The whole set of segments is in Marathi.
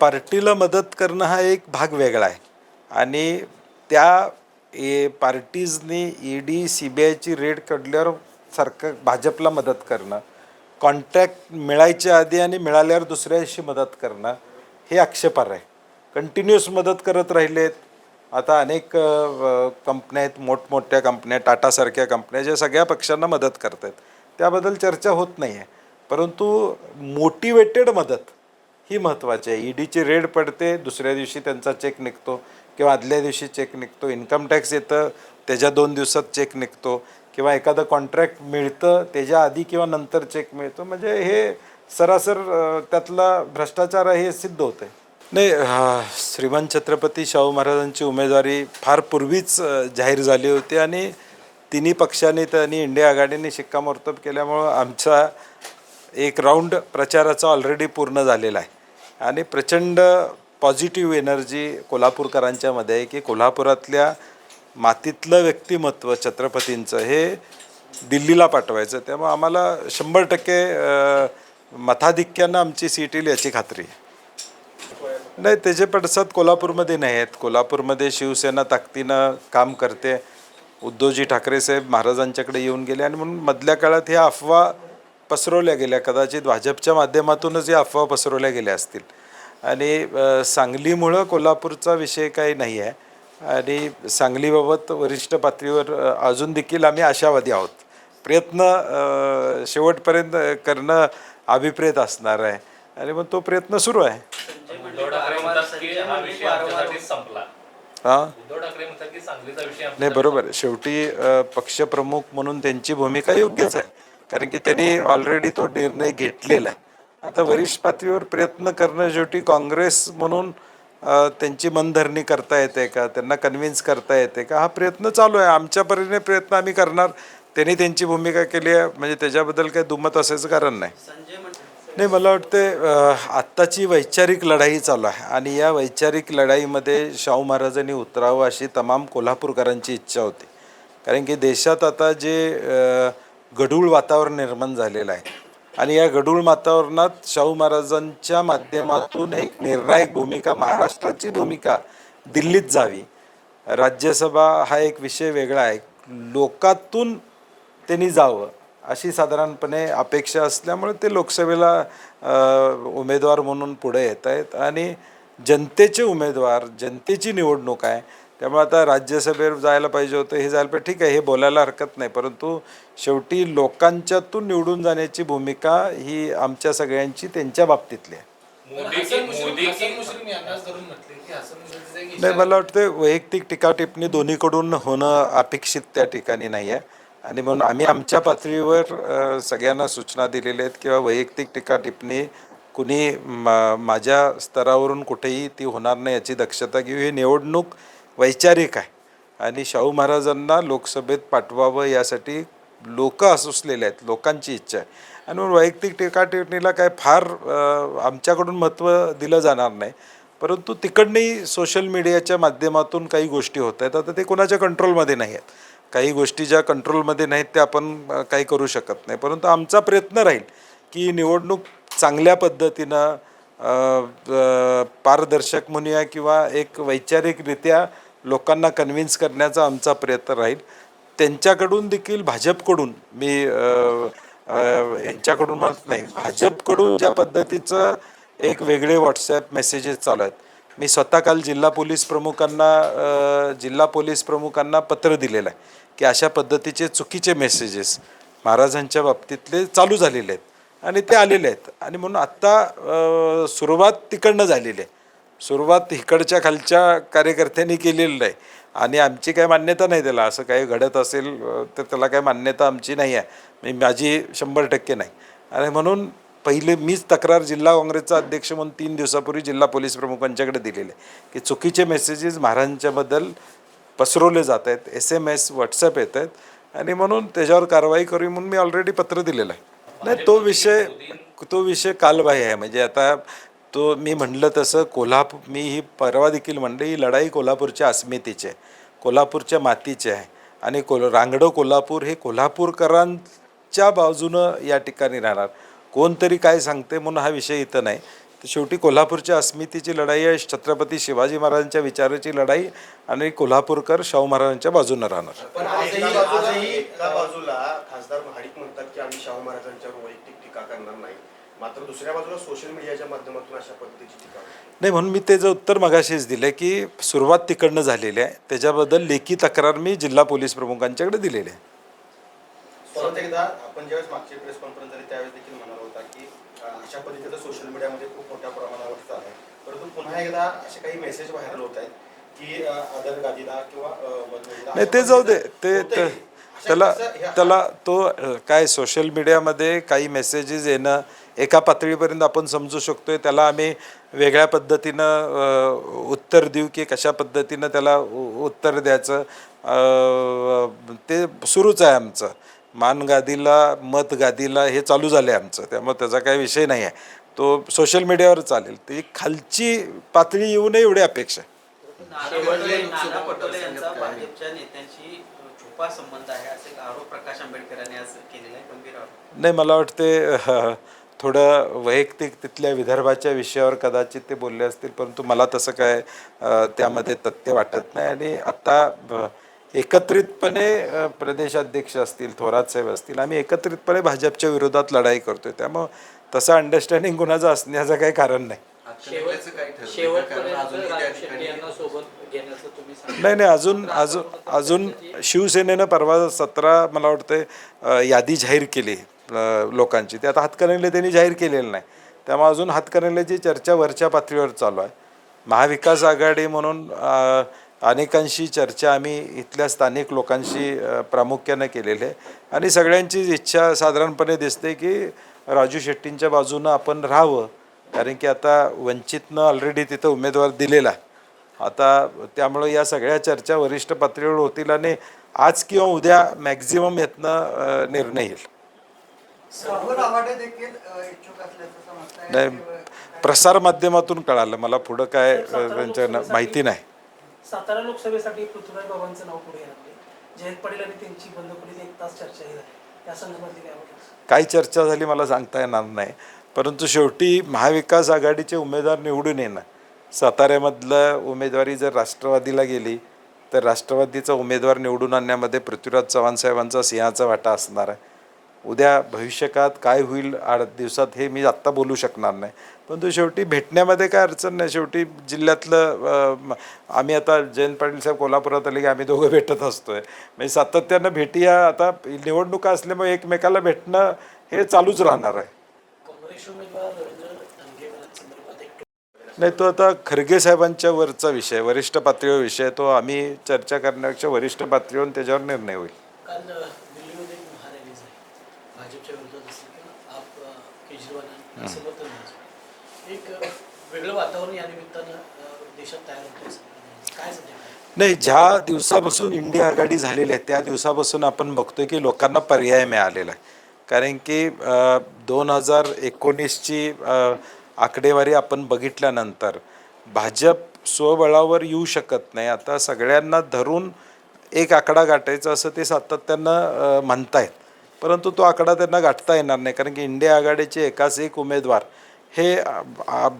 पार्टीला मदत करणं हा एक भाग वेगळा आहे. आणि त्या ए पार्टीजनी ई डी सी बी आयची रेड काढल्यावर सरकार भाजपला मदत करणं कॉन्ट्रॅक्ट मिळायच्या आधी आणि मिळाल्यावर दुसऱ्याशी मदत करणं हे आक्षेपार आहे. कंटिन्युअस मदत करत राहिलेत. आता अनेक कंपन्या आहेत मोठमोठ्या कंपन्या टाटासारख्या कंपन्या ज्या सगळ्या पक्षांना मदत करत आहेत त्याबद्दल चर्चा होत नाही आहे परंतु मोटिवेटेड मदत ही महत्त्वाची आहे. ईडीची रेड पडते दुसऱ्या दिवशी त्यांचा चेक निघतो किंवा आदल्या दिवशी चेक निघतो. इन्कम टॅक्स येतं त्याच्या दोन दिवसात चेक निघतो किंवा एखादं कॉन्ट्रॅक्ट मिळतं त्याच्या आधी किंवा नंतर चेक मिळतो. म्हणजे हे सरासर त्यातला भ्रष्टाचार आहे हे सिद्ध होतं आहे नाही श्रीमान छत्रपती शाहू महाराजांची उमेदवारी फार पूर्वीच जाहीर झाली होती आणि तिन्ही पक्षांनी त्यांनी इंडिया आघाडीने शिक्कामोर्तब केल्यामुळं आमचा एक राऊंड प्रचाराचा ऑलरेडी पूर्ण झालेला आहे. आणि प्रचंड पॉझिटिव्ह एनर्जी कोल्हापूरकरांच्यामध्ये आहे की कोल्हापुरातल्या मातीतलं व्यक्तिमत्व छत्रपतींचं हे दिल्लीला पाठवायचं. त्यामुळे आम्हाला शंभर टक्के अ, मताधिक्यानं आमची सीट येईल याची खात्री आहे. नाही त्याचे पडसाद कोल्हापूरमध्ये नाही आहेत. कोल्हापूरमध्ये शिवसेना ताकदीनं काम करते. उद्धवजी ठाकरे साहेब महाराजांच्याकडे येऊन गेले आणि म्हणून मधल्या काळात ह्या अफवा पसरवल्या गेल्या. कदाचित भाजपच्या माध्यमातूनच या अफवा पसरवल्या गेल्या असतील. आणि सांगलीमुळं कोल्हापूरचा विषय काही नाही आहे. आणि सांगलीबाबत वरिष्ठ पातळीवर अजून देखील आम्ही आशावादी आहोत. प्रयत्न शेवटपर्यंत करणं अभिप्रेत असणार आहे. आणि मग तो प्रयत्न सुरू आहे. हा हां? नाही बरोबर शेवटी पक्षप्रमुख म्हणून त्यांची भूमिका योग्यच आहे. कारण की त्यांनी ऑलरेडी तो निर्णय घेतलेला आहे. आता वरिष्ठ पातळीवर प्रयत्न करणं शेवटी काँग्रेस म्हणून त्यांची मनधरणी करता येते का? त्यांना कन्व्हिन्स करता येते का? हा प्रयत्न चालू आहे. आमच्या परीने प्रयत्न आम्ही करणार. त्यांनी त्यांची भूमिका केली आहे. म्हणजे त्याच्याबद्दल काही दुमत असायचं कारण नाही. नाही मला वाटते आत्ताची वैचारिक लढाई चालू आहे. आणि या वैचारिक लढाईमध्ये शाहू महाराजांनी उतरावं अशी तमाम कोल्हापूरकरांची इच्छा होती. कारण की देशात आता जे गढूळ वातावरण निर्माण झालेलं आहे आणि या गढूळ वातावरणात शाहू महाराजांच्या माध्यमातून एक निर्णायक भूमिका महाराष्ट्राची भूमिका दिल्लीत जावी. राज्यसभा हा एक विषय वेगळा आहे. लोकातून त्यांनी जावं अशी साधारणपणे अपेक्षा असल्यामुळे ते लोकसभेला उमेदवार म्हणून पुढे येत आहेत आणि जनतेचे उमेदवार जनतेची निवडणूक आहे. त्यामुळे आता राज्यसभेवर जायला पाहिजे होतं हे जायला पाहिजे. ठीक आहे हे बोलायला हरकत नाही परंतु शेवटी लोकांच्यातून निवडून जाण्याची भूमिका ही आमच्या सगळ्यांची त्यांच्या बाबतीतली आहे. नाही मला वाटतं वैयक्तिक टीका टिप्पणी दोन्हीकडून होणं अपेक्षित त्या ठिकाणी नाही आहे आणि म्हणून आम्ही आमच्या पातळीवर सगळ्यांना सूचना दिलेल्या आहेत किंवा वैयक्तिक टीका टिप्पणी कुणी मा माझ्या स्तरावरून कुठेही ती होणार नाही याची दक्षता घेऊ. ही निवडणूक वैचारिक आहे. आणि शाहू महाराजांना लोकसभेत पाठवावं यासाठी लोक असुसलेले आहेत लोकांची इच्छा आहे. आणि म्हणून वैयक्तिक टीका टिप्पणीला काय फार आमच्याकडून महत्त्व दिलं जाणार नाही. परंतु तिकडनंही सोशल मीडियाच्या माध्यमातून काही गोष्टी होत आहेत. आता ते कोणाच्या कंट्रोलमध्ये नाही आहेत. काही गोष्टी ज्या कंट्रोलमध्ये नाहीत त्या आपण काही करू शकत नाही. परंतु आमचा प्रयत्न राहील की निवडणूक चांगल्या पद्धतीनं पारदर्शक म्हणूया किंवा एक वैचारिकरित्या लोकांना कन्व्हिन्स करण्याचा आमचा प्रयत्न राहील. त्यांच्याकडून देखील भाजपकडून मी यांच्याकडून म्हणत नाही भाजपकडून ज्या पद्धतीचं एक वेगळे व्हॉट्सॲप मेसेजेस चालू आहेत. मी स्वतः काल जिल्हा पोलीस प्रमुखांना जिल्हा पोलीस प्रमुखांना पत्र दिलेलं आहे की अशा पद्धतीचे चुकीचे मेसेजेस महाराजांच्या बाबतीतले चालू झालेले आहेत आणि ते आलेले आहेत. आणि म्हणून आत्ता सुरुवात तिकडनं झालेली आहे. सुरुवात इकडच्या खालच्या कार्यकर्त्यांनी केलेली आहे आणि आमची काय मान्यता नाही त्याला. असं काही घडत असेल तर त्याला काय मान्यता आमची नाही आहे. मी माझी शंभर टक्के नाही. आणि म्हणून पहिले मीच तक्रार जिल्हा काँग्रेसचा अध्यक्ष म्हणून तीन दिवसापूर्वी जिल्हा पोलीस प्रमुखांच्याकडे दिलेले आहे. की चुकीचे मेसेजेस महाराजांच्याबद्दल पसरवले जात आहेत एस एम एस व्हॉट्सअप येत आहेत. आणि म्हणून त्याच्यावर कारवाई करू म्हणून मी ऑलरेडी पत्र दिलेलं आहे. नाही तो विषय तो विषय कालबाह्य आहे. म्हणजे आता तो मी म्हणलं तसं कोल्हापूर मी ही परवा देखील म्हणलं ही लढाई कोल्हापूरच्या अस्मितेची आहे कोल्हापूरच्या मातीची आहे. आणि कोल रांगडं कोल्हापूर हे कोल्हापूरकरांच्या बाजूनं या ठिकाणी राहणार. कोणतरी काय सांगते म्हणून हा विषय इथं नाही. तर शेवटी कोल्हापूरच्या अस्मितेची लढाई आहे छत्रपती शिवाजी महाराजांच्या विचाराची लढाई आणि कोल्हापूरकर शाहू महाराजांच्या बाजूनं राहणार पण आजही आजही एका बाजूला खासदार महाडिक म्हणतात की आम्ही शाहू महाराजांच्यावर वैयक्तिक टीका करणार नाही दुसऱ्या बाजूला सोशल मीडियाच्या माध्यमातून अशा पद्धतीची टीका. नाही म्हणून मी त्याचं उत्तर मगाशीच दिलं की सुरुवात तिकडनं झालेली आहे त्याच्याबद्दल लेखी तक्रार मी जिल्हा पोलीस प्रमुखांच्याकडे दिलेली आहे परत एकदा आपण ज्यावेळेस मागची प्रेस कॉन्फरन्स झाली त्यावेळेस देखील म्हणाला होता की अशा पद्धतीचं सोशल मीडियामध्ये खूप मोठ्या प्रमाणावर चालू आहे परंतु पुन्हा एकदा असे काही मेसेज व्हायरल होत आहेत की आदर गादीला किंवा नाही ते जाऊ दे ते. ते- त्याला त्याला तो काय सोशल मीडियामध्ये काही मेसेजेस येणं एका पातळीपर्यंत आपण समजू शकतोय त्याला आम्ही वेगळ्या पद्धतीनं उत्तर देऊ की कशा पद्धतीनं त्याला उत्तर द्यायचं. ते सुरूच आहे आमचं. मान गादीला मत गादीला हे चालू झालं आहे आमचं. त्यामुळे त्याचा काही विषय नाही आहे. तो सोशल मीडियावर चालेल. ती खालची पातळी येऊ नये एवढी अपेक्षा आहे. आहे आहे नाही मला वाटते थोडं वैयक्तिक तिथल्या विदर्भाच्या विषयावर कदाचित ते बोलले असतील परंतु मला तसं काय त्यामध्ये तथ्य वाटत नाही. आणि आता एकत्रितपणे प्रदेशाध्यक्ष असतील थोरात साहेब असतील आम्ही एकत्रितपणे भाजपच्या विरोधात लढाई करतोय. त्यामुळं तसं अंडरस्टँडिंग कुणाचं असण्याचं काही कारण नाही. नाही नाही अजून अजून अजून शिवसेनेनं परवा सतरा मला वाटतं यादी जाहीर केली. लोकांची. ते आता हातकणंगले त्यांनी जाहीर केलेलं नाही. त्यामुळे अजून हातकणंगल्याची चर्चा वरच्या पातळीवर चालू आहे. महाविकास आघाडी म्हणून अनेकांशी चर्चा आम्ही इथल्या स्थानिक लोकांशी प्रामुख्यानं केलेली आहे. आणि सगळ्यांची इच्छा साधारणपणे दिसते की राजू शेट्टींच्या बाजूनं आपण राहावं. कारण की आता वंचितनं ऑलरेडी तिथं उमेदवार दिलेला आता त्यामुळं या सगळ्या चर्चा वरिष्ठ पातळीवर होतील आणि आज किंवा उद्या मॅक्झिमम यातनं निर्णय येईल. नाही प्रसार माध्यमातून कळालं. मला पुढं काय त्यांच्या माहिती नाही. सातारा लोकसभेसाठी पृथ्वीराज बाबांचं नाव पुढे जयंत पाटील आणि त्यांची बंदुकोलीत एक तास चर्चाही झाली. संदर्भातली काय चर्चा झाली मला सांगता येणार नाही. परंतु शेवटी महाविकास आघाडीचे उमेदवार निवडून येणं. साताऱ्यामधलं उमेदवारी जर राष्ट्रवादीला गेली तर राष्ट्रवादीचा उमेदवार निवडून आणण्यामध्ये पृथ्वीराज चव्हाण साहेबांचा सिंहाचा वाटा असणार आहे. उद्या भविष्यकाळात काय होईल आठ दिवसात हे मी आत्ता बोलू शकणार नाही. परंतु शेवटी भेटण्यामध्ये काय अडचण नाही. शेवटी जिल्ह्यातलं आम्ही आता जयंत पाटील साहेब कोल्हापुरात आले की आम्ही दोघं भेटत असतोय. म्हणजे सातत्यानं भेटी या आता निवडणुका असल्यामुळे एकमेकाला भेटणं हे चालूच राहणार आहे. नाही तो आता खरगे साहेबांच्या वरचा विषय वरिष्ठ पातळीवर विषय तो आम्ही चर्चा करण्यापेक्षा वरिष्ठ पातळीवर त्याच्यावर निर्णय होईल काल अ, दिल्लीमध्ये एक महारॅली झाली भाजपच्या विरोधात असेल किंवा आप अ, केजरीवाल समर्थन भाजप एक अ, वेगळं वातावरण या निमित्तानं अ, देशात तयार होतं काय सध्या काय? नाही ज्या दिवसापासून इंडिया आघाडी झालेली आहे त्या दिवसापासून आपण बघतोय की लोकांना पर्याय मिळालेला आहे. कारण की दोन हजार एकोणीसची आकडेवारी आपण बघितल्यानंतर भाजप स्वबळावर येऊ शकत नाही. आता सगळ्यांना धरून एक आकडा गाठायचा असं ते सातत्यानं अ, म्हणतायत. परंतु तो आकडा त्यांना गाठता येणार नाही कारण की इंडिया आघाडीचे एकाच एक उमेदवार हे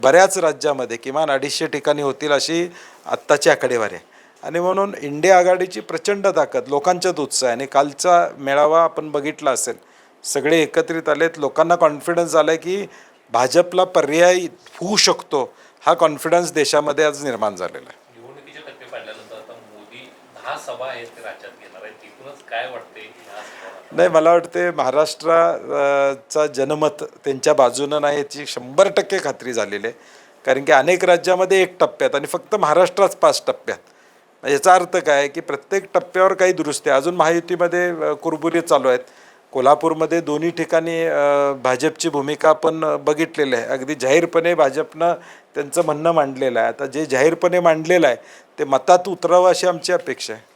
बऱ्याच राज्यामध्ये किमान अडीचशे ठिकाणी होतील अशी आत्ताची आकडेवारी आहे. आणि म्हणून इंडिया आघाडीची प्रचंड ताकद लोकांच्यात उत्साह आहे. आणि कालचा मेळावा आपण बघितला असेल सगळे एकत्रित आलेत लोकांना कॉन्फिडन्स आला आहे की भाजपला पर्याय होऊ शकतो हा कॉन्फिडन्स देशामध्ये आज निर्माण झालेला आहे. निवडणुकीचे टक्के पाडल्यानंतर आता मोदी दहा सभा आहेत राज्यात. काय वाटते? नाही मला वाटते महाराष्ट्राचा जनमत त्यांच्या बाजूनं नाही याची शंभर टक्के खात्री झालेली आहे. कारण की अनेक राज्यामध्ये एक टप्प्यात आणि फक्त महाराष्ट्रात पाच टप्प्यात. याचा अर्थ काय की प्रत्येक टप्प्यावर काही दुरुस्ती आहे. अजून महायुतीमध्ये कुरबुरी चालू आहेत. कोल्हापूरमध्ये दोन्ही ठिकाणी भाजपची भूमिका आपण बघितलेली आहे. अगदी जाहीरपणे भाजपनं त्यांचं म्हणणं मांडलेलं आहे. आता जे जाहीरपणे मांडलेलं आहे ते मतात उतरावं अशी आमची अपेक्षा आहे.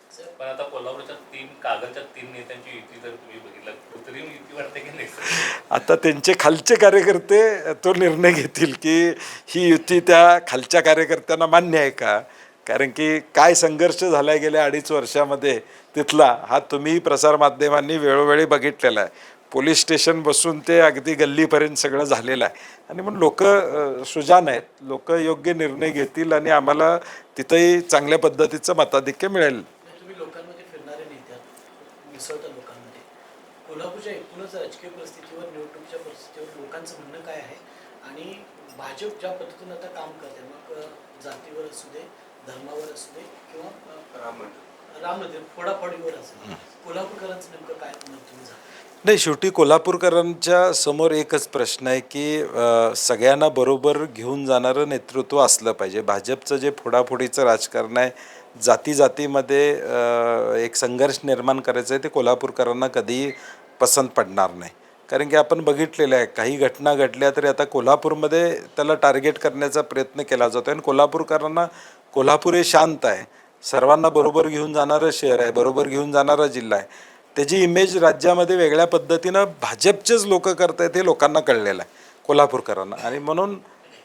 आता तीन कागदच्या तीन नेत्यांची युती जर तुम्ही बघितलं कृत्रिम युती वाटते की नाही? आता त्यांचे खालचे कार्यकर्ते तो निर्णय घेतील की ही युती त्या खालच्या कार्यकर्त्यांना मान्य आहे का? कारण की काय संघर्ष झाला गेल्या अडीच वर्षामध्ये तिथला हा तुम्ही प्रसारमाध्यमांनी वेळोवेळी बघितलेला आहे. पोलीस स्टेशन बसून ते अगदी गल्लीपर्यंत सगळं झालेलं आहे. आणि मग लोक सुजान आहेत. लोक योग्य निर्णय घेतील आणि आम्हाला तिथंही चांगल्या पद्धतीचं मताधिक्य मिळेल म्हणजे तुम्ही लोकांमध्ये फिरणारे नेते आहात, मिसळता लोकांमध्ये. कोल्हापूरच्या एकूणच राजकीय परिस्थितीवर निवडणुकीच्या परिस्थितीवर लोकांचं म्हणणं काय आहे? आणि भाजप ज्या पद्धतीनं आता काम करते मग जातीवर असू दे धर्मावर असू दे किंवा राम मंदिर. फोडाफोडीवर असू दे. कोल्हापूरकरांचं नेमकं काय मत तुम्ही नाही शेवटी कोल्हापूरकरांच्या समोर एकच प्रश्न आहे की सगळ्यांना बरोबर घेऊन जाणारं नेतृत्व असलं पाहिजे. भाजपचं जे फोडाफोडीचं राजकारण आहे जाती जातीमध्ये एक संघर्ष निर्माण करायचं आहे ते कोल्हापूरकरांना कधीही पसंत पडणार नाही. कारण की आपण बघितलेलं आहे काही घटना घडल्या तरी आता कोल्हापूरमध्ये त्याला टार्गेट करण्याचा प्रयत्न केला जातो आणि कोल्हापूरकरांना कोल्हापूर हे शांत आहे. सर्वांना बरोबर घेऊन जाणारं शहर आहे बरोबर घेऊन जाणारा जिल्हा आहे. त्याची इमेज राज्यामध्ये वेगळ्या पद्धतीनं भाजपचेच लोक करत आहेत हे लोकांना कळलेलं आहे कोल्हापूरकरांना. आणि म्हणून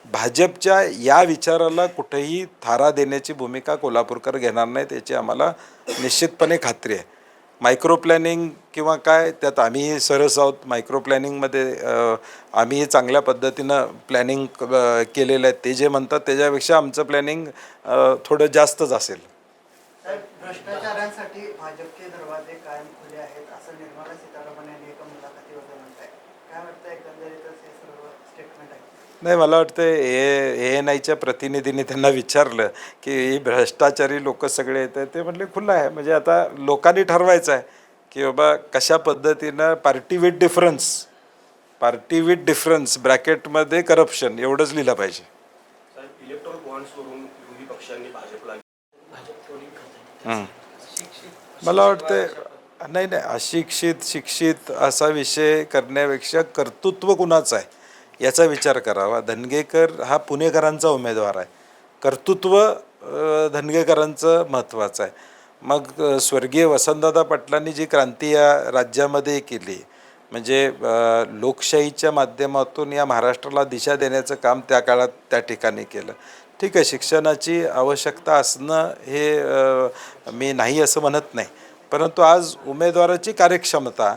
भाजपच्या या विचाराला कुठेही थारा देण्याची भूमिका कोल्हापूरकर घेणार नाहीत याची आम्हाला निश्चितपणे खात्री आहे. मायक्रो प्लॅनिंग किंवा काय त्यात आम्ही सरस आहोत. मायक्रो प्लॅनिंगमध्ये आम्ही चांगल्या पद्धतीनं प्लॅनिंग केलेलं आहे. ते जे म्हणतात त्याच्यापेक्षा आमचं प्लॅनिंग थोडं जास्तच असेल. भ्रष्टाचारांसाठी भाजपचे दरवाजे कायम खुले आहेत असं निर्मला सीतारामन यांनी एका मुलाखतीमध्ये म्हणत आहे काय वाटतं एकंदरीतच हे सर्व स्टेटमेंट आहे नाही मला वाटतं ए एन आयच्या प्रतिनिधींनी त्यांना विचारलं की ही भ्रष्टाचारी लोक सगळे येत आहेत. ते म्हटले खुलं आहे. म्हणजे आता लोकांनी ठरवायचं आहे की बाबा कशा पद्धतीनं party with difference party with difference ब्रॅकेटमध्ये corruption एवढंच लिहिलं पाहिजे. साहेब इलेक्ट्रॉल बॉन्ड्सवरून विरोधी पक्षांनी भाजपला भाजप ट्रोलिंग करते. मला वाटतं नाही नाही अशिक्षित शिक्षित असा विषय करण्यापेक्षा कर्तृत्व कुणाचं आहे? याचा विचार करावा. धनगेकर हा पुणेकरांचा उमेदवार आहे. कर्तृत्व धनगेकरांचं महत्त्वाचं आहे. मग स्वर्गीय वसंतदादा पाटलांनी जी क्रांती या राज्यामध्ये केली म्हणजे लोकशाहीच्या माध्यमातून या महाराष्ट्राला दिशा देण्याचं काम त्या काळात त्या ठिकाणी केलं. ठीक आहे शिक्षणाची आवश्यकता असणं हे मी नाही असं म्हणत नाही. परंतु आज उमेदवाराची कार्यक्षमता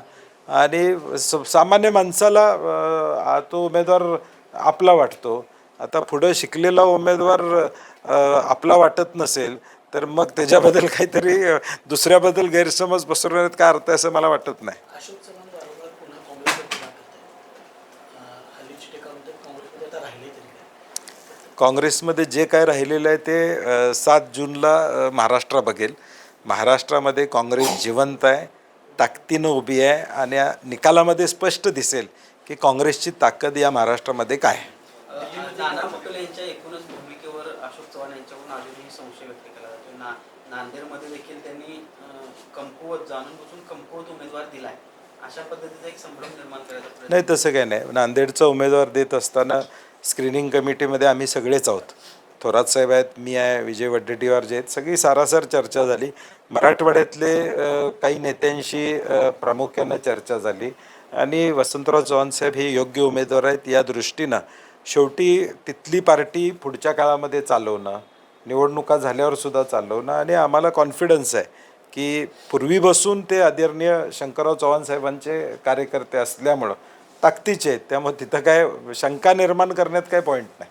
आणि सामान्य माणसाला तो उमेदवार आपला वाटतो. आता पुढं शिकलेला उमेदवार आपला वाटत नसेल तर मग त्याच्याबद्दल काहीतरी दुसऱ्याबद्दल गैरसमज पसरवण्यात काय अर्थ आहे असं मला वाटत नाही. काँग्रेसमध्ये जे काय राहिलेलं आहे ते सात जूनला महाराष्ट्र बघेल. महाराष्ट्रामध्ये काँग्रेस जिवंत आहे. ताकदीनं उभी आहे आणि या निकालामध्ये स्पष्ट दिसेल की काँग्रेसची ताकद या महाराष्ट्रामध्ये काय नांदेडमध्ये देखील त्यांनी कमकुवत जाणून बुजून कमकुवत उमेदवार दिलाय. अशा पद्धतीचा एक संभ्रम निर्माण करायचा नाही तसं काही नाही. नांदेडचा उमेदवार देत असताना स्क्रीनिंग कमिटीमध्ये आम्ही सगळेच आहोत. थोरात साहेब आहेत मी आहे विजय वड्डेटीवार जे आहेत सगळी सारासार चर्चा झाली. मराठवाड्यातले काही नेत्यांशी प्रामुख्यानं चर्चा झाली. आणि वसंतराव चव्हाण साहेब हे योग्य उमेदवार आहेत या दृष्टीनं. शेवटी तिथली पार्टी पुढच्या काळामध्ये चालवणं निवडणुका झाल्यावर सुद्धा चालवणं आणि आम्हाला कॉन्फिडन्स आहे की पूर्वीपासून ते आदरणीय शंकरराव चव्हाण साहेबांचे कार्यकर्ते असल्यामुळं ताकदीचे आहेत. त्यामुळे तिथं काय शंका निर्माण करण्यात काय पॉईंट नाही.